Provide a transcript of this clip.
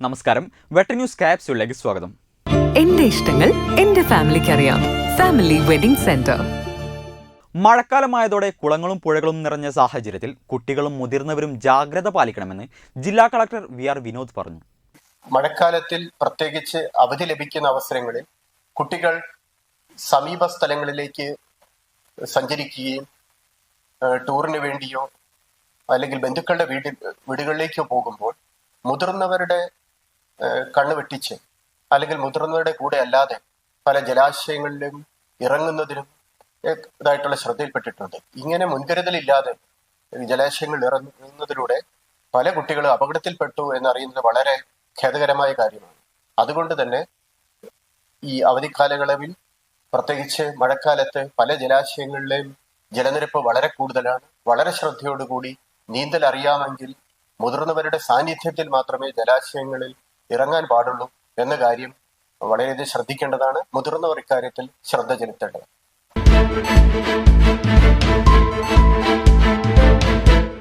നമസ്കാരം. വെട്ട ന്യൂസ് ക്യാപ്സ്യൂളിലേക്ക് സ്വാഗതം. എന്റെ ഇഷ്ടങ്ങൾ എന്റെ ഫാമിലിക്ക് അറിയാം. Family wedding centre. മഴക്കാലമായതോടെ കുളങ്ങളും പുഴകളും നിറഞ്ഞ സാഹചര്യത്തിൽ കുട്ടികളും മുതിർന്നവരും ജാഗ്രത പാലിക്കണമെന്ന് ജില്ലാ കളക്ടർ വി ആർ വിനോദ് പറഞ്ഞു. മഴക്കാലത്തിൽ പ്രത്യേകിച്ച് അവധി ലഭിക്കുന്ന അവസരങ്ങളിൽ കുട്ടികൾ സമീപ സ്ഥലങ്ങളിലേക്ക് സഞ്ചരിക്കുകയും ടൂറിന് വേണ്ടിയോ അല്ലെങ്കിൽ ബന്ധുക്കളുടെ വീട്ടിൽ വീടുകളിലേക്കോ പോകുമ്പോൾ മുതിർന്നവരുടെ കണ്ണ് വെട്ടിച്ച് അല്ലെങ്കിൽ മുതിർന്നവരുടെ കൂടെ അല്ലാതെ പല ജലാശയങ്ങളിലും ഇറങ്ങുന്നതിനും ഇതായിട്ടുള്ള ശ്രദ്ധയിൽപ്പെട്ടിട്ടുണ്ട്. ഇങ്ങനെ മുൻകരുതലില്ലാതെ ജലാശയങ്ങളിൽ ഇറങ്ങുന്നതിലൂടെ പല കുട്ടികളും അപകടത്തിൽപ്പെട്ടു എന്നറിയുന്നത് വളരെ ഖേദകരമായ കാര്യമാണ്. അതുകൊണ്ട് തന്നെ ഈ അവധിക്കാലയളവിൽ പ്രത്യേകിച്ച് മഴക്കാലത്ത് പല ജലാശയങ്ങളിലെയും ജലനിരപ്പ് വളരെ കൂടുതലാണ്. വളരെ ശ്രദ്ധയോടുകൂടി നീന്തൽ അറിയാമെങ്കിൽ മുതിർന്നവരുടെ സാന്നിധ്യത്തിൽ മാത്രമേ ജലാശയങ്ങളിൽ ഇറങ്ങാൻ പാടുള്ളൂ എന്ന കാര്യം വളരെയധികം ശ്രദ്ധിക്കേണ്ടതാണ്. മുതിർന്നവർ ഇക്കാര്യത്തിൽ ശ്രദ്ധ ചെലുത്തേണ്ടത്